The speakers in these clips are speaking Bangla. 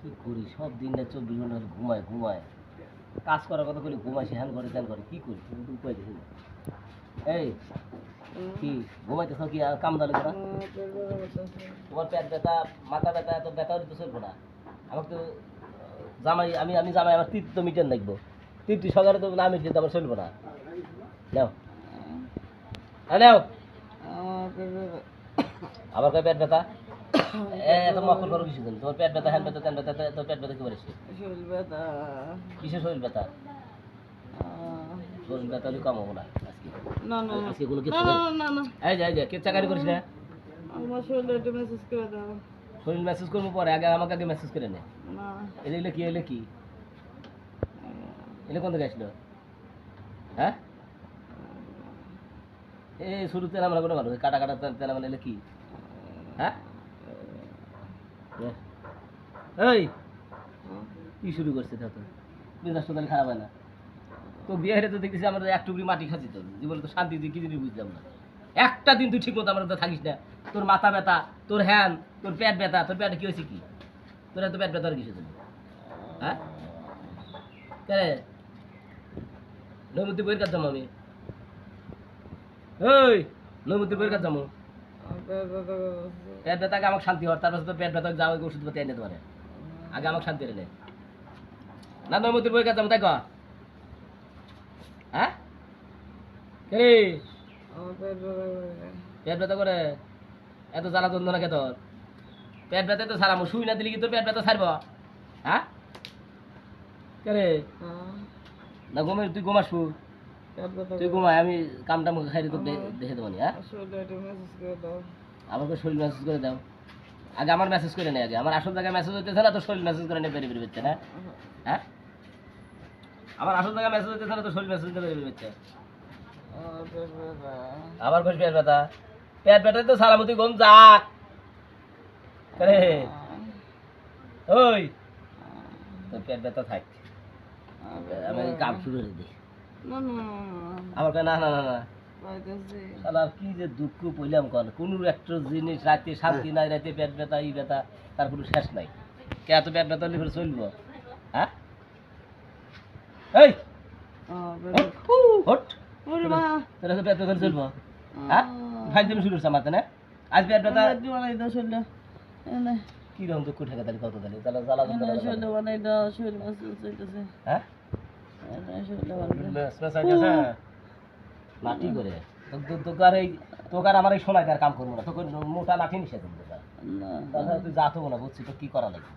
কি করি? সব দিনটা চব্বিশ ঘণ্টা ঘুমায় ঘুমায়। কাজ করার কথা বলি ঘুমাইছে হ্যান করে, ত্যান করে, কি করি? উপায় দেখি না এই, কি ঘুমাইতেছ কি? আর কাম দালে করা তোমার পেট ব্যথা, মাথা ব্যথা, এত ব্যথা হলে তো চলবো না। আমাকে তো জামাই, আমি আমি জামাই, আমার তৃপ্ত মিটেন দেখব। তৃপ্তি সকালে তো না মিটলে তো চলবো না। নাও। হ্যাঁ নাও। আবার কয় পেট ব্যথা? এত মকর করো কিছু দিন তোমার পেট ব্যথা হ্যান ব্যথা তেন ব্যথা তো পেট ব্যথা কি কিসের শরীর ব্যথা শরীর ব্যথা হলে কম হব না না না না আজকে কোনো কিছু না না না না এই যে এই যে কে চাকারি করিস না আমার শরীরে একটু মেসেজ করে দাও শরীর মেসেজ করব পরে আগে আমাকে আগে মেসেজ করে নে না এলে কি এলে কি এলে কোন থেকে আসলো হ্যাঁ এই শুরুতে আমরা মানুষ কাটা কাটা তেল মানে এলে কি হ্যাঁ এই! কি শুরু করছে তা? তো মেজাজটা তাহলে খারাপ হয় না। তো বিয়ে হেরে তো দেখতেছি আমরা এক টুকরি মাটি খাচ্ছি তো। জীবনে তো শান্তি দিয়ে কি জিনিস বুঝলাম না। একটা দিন তুই ঠিক মতো আমার তো থাকিস না। তোর মাথা ব্যথা তোর হ্যান তোর পেট ব্যথা তোর পেটে কি হয়েছে কি? তোর এত পেট ব্যথা আর কিছু হ্যাঁ? কে নৈমতি বইয়ের কাজ যাব আমি। ওই নৈমতি বইয়ের কাজ যাব। পেট ব্যথাকে আমাকে শান্তি হওয়ার তারপর তো পেট ব্যথা যাও ওষুধ পাতি এনে তোমার আগে আমাকে শান্তি এনে না। বইয়ের কাজ যাব তাই হ্যাঁ? কে পেট ব্যথা করে? এত জ্বালা যন্ত্রণা তোর? পেট ব্যথা তো সারামো শুই না দিলে কি তোর পেট ব্যথা ছাড়ব হ্যাঁ? কে রে? না ঘুমে তুই ঘুমাস শু তুই ঘুমাই আমি কাম টাম খাই তোর দেখে দেবো হ্যাঁ? আমাকে শরীর মেসেজ করে দাও। আগে আমার মেসেজ করে নে আগে। আমার আসল জায়গায় মেসেজ হইতেছে না তো শরীর মেসেজ করে নে বেরিয়ে বেরিয়ে হচ্ছে না হ্যাঁ। আমার আসল জায়গায় মেসেজ হইতেছে না তো শরীর মেসেজ করে বেরিয়ে হচ্ছে আমার খুশ পেট ব্যথা। পেট ব্যথা? তো সারামতি ঘুম যা। রে ওই। তো পেট ব্যথা থাক। আমি কাম শুরু করে দিই। আমার কয় না না না না। কি যে দুঃখ পইলাম কন? কোনো একটা জিনিস রাতে শান্তি নাই রাতে পেট ব্যথা ই ব্যথা তার কোনো শেষ নাই। কে এত পেট ব্যথা ফের চলবো? হ্যাঁ? এই! হট! ওরে মা। পেট ব্যথা চলবো? হ্যাঁ? তুমি শুরু করছে আমার তো না? আজ পেট ব্যথা? একটু বানাই দাও শরীরে এনে কি রকম দুঃখ ঠেকা তাহলে কত তাহলে? তাহলে জ্বালা হইতেছে হ্যাঁ? লাঠি করে। এই আমার এই সোনায় কাম করব না? তোকে মোটা লাঠি নিষে দেবো তোকে তাছাড়া তুই যা তো না বুঝছি তো কি করা লাগবে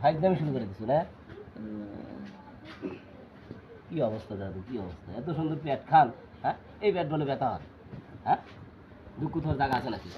ভাই দামি শুরু করে দিচ্ছি না? কি অবস্থা দাদু কি অবস্থা? এত সুন্দর পেট খান হ্যাঁ? এই পেট বলে ব্যথা হয় হ্যাঁ? দুঃখ তোর জায়গা আছে নাকি?